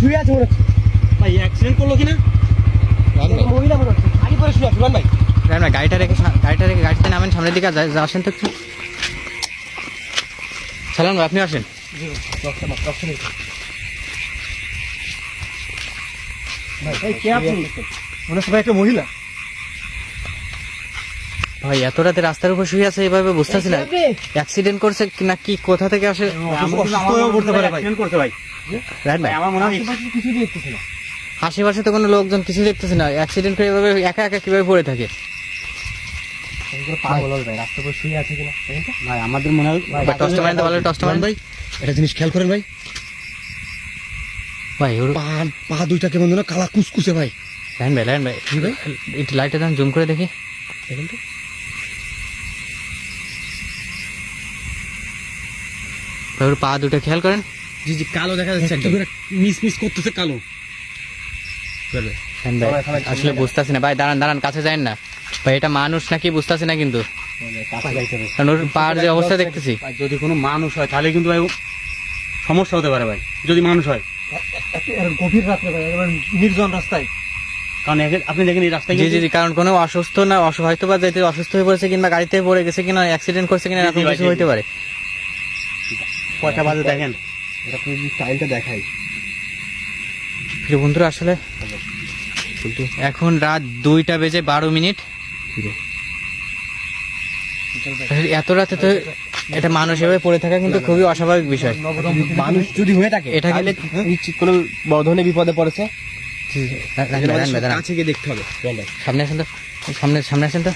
শুয়ে আছে মনে হচ্ছে। ভাই অ্যাক্সিডেন্ট করল কিনা? মহিলা মনে হচ্ছে। পরে শুয়ে আছে ভাই। না গাড়িটা রেখে গাড়িটা রেখে গাড়িতে নামেন সামনের দিকে আসেন তো সালাম ভাই আপনি আসেন। ভাই কে আপনি? মনে হচ্ছে ভাই একটা মহিলা। ভাই এত রাতে রাস্তার উপর শুয়ে আছে এইভাবে বুঝতেছি না। অ্যাক্সিডেন্ট করছে না কি কোথা থেকে আসে? অসুস্থ হয়েও পড়তে পারে ভাই করতে ভাই। রায়ন ভাই। ভাই? আমার মনে হয় আশেপাশে কিছু দেখতেছি না। আশেপাশে তো কোনো লোকজন কিছু দেখতেছে না। অ্যাক্সিডেন্ট করে এভাবে একা একা কীভাবে পড়ে থাকে। ভাই আমাদের মনে হয় টসটা মারেন ভালো টসটা মারেন ভাই। একটা জিনিস খেয়াল করেন ভাই। ভাই ওর পা পা দুইটা কেমন যেন কালা কুচকুচে ভাই। লাইন ভাই লাইন ভাই। একটু লাইটটা দেন জুম করে দেখি। দেখেন তো। ওর পা দুটো খেয়াল করেন। জি জি কালো দেখা যাচ্ছে একদম। মিস মিস করতেছে কালো। আসলে বুঝতেছি না। ভাই দাঁড়ান দাঁড়ান কাছে যায়েন না। ভাই এটা মানুষ নাকি বুঝতেছি না কিন্তু। কারণ ওর পার যে অবস্থা দেখতেছি। যদি কোনো মানুষ হয় তাহলে কিন্তু ভাই সমস্যা হতে পারে ভাই যদি মানুষ হয়। গভীর রাত্রে ভাই নির্জন রাস্তায়। কারণ আপনি দেখেন এই রাস্তায় জি জি কারণ কোনো অসুস্থ না অসু- হয়তো বা যাইতে অসুস্থ হয়ে পড়েছে কিংবা গাড়িতে পড়ে গেছে কিনা অ্যাক্সিডেন্ট করছে কিনা এরকম কিছু। হইতে পারে। কয়টা বাজে দেখেন? এটা দেখাই। প্রিয় বন্ধুরা আসলে এখন রাত দুইটা বেজে বারো মিনিট। এত রাতে তো এটা মানুষ এভাবে পড়ে থাকা কিন্তু খুবই অস্বাভাবিক বিষয়। মানুষ যদি হয়ে থাকে এটা গেলে কোনো বড় ধরনের বিপদে পড়েছে। কাছে গিয়ে দেখতে হবে। সামনে আসেন তো। সামনে সামনে আসেন তো।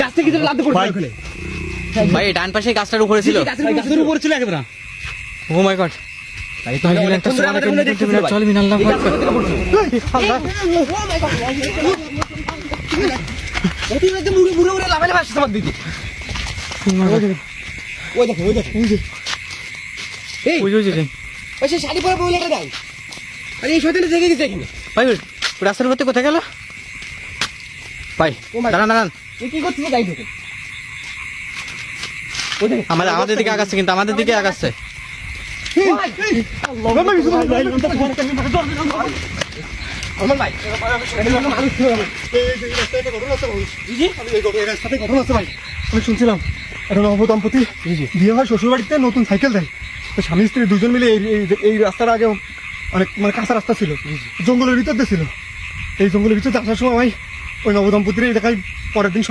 গাছ থেকে লাভ পড়ছে ভাই। ডান পাশে গাছটার উপরে ছিল গাছের উপর ছিল একেবারে ও মাই গড মনে ভাই। চল মিনাল্লাহ এই গাছটা থেকে পড়ছে। অতি রাতে মুড়ে মুড়ে মুড়ে লাফালে ভাসছে তোমার দিকে ওই দেখো ওই দেখো ওই যে এই ওই যে ওই সেই শাড়ি পরে বইলাটা দাও আরে এই শয়তানটা জেগে গেছে এখানে ভাই রাস্তার উপর কোথায় গেল ভাই দাঁড়ান দাঁড়ান কি দেখো আমাদের আমাদের দিকে আগাচ্ছে কিন্তু আমাদের দিকে আগাচ্ছে। আমি শুনছিলাম। একটা নব দম্পতি। বিয়ে হয় শ্বশুর বাড়িতে নতুন সাইকেল দেয়। তো স্বামী স্ত্রী দুজন মিলে এই এই- রাস্তার আগে অনেক মানে কাঁচা রাস্তা ছিল। জঙ্গলের ভিতর দিয়ে ছিল। এই জঙ্গলের ভিতর আসার সময় ওই নবদম্পতির এই দেখায় পরের দিন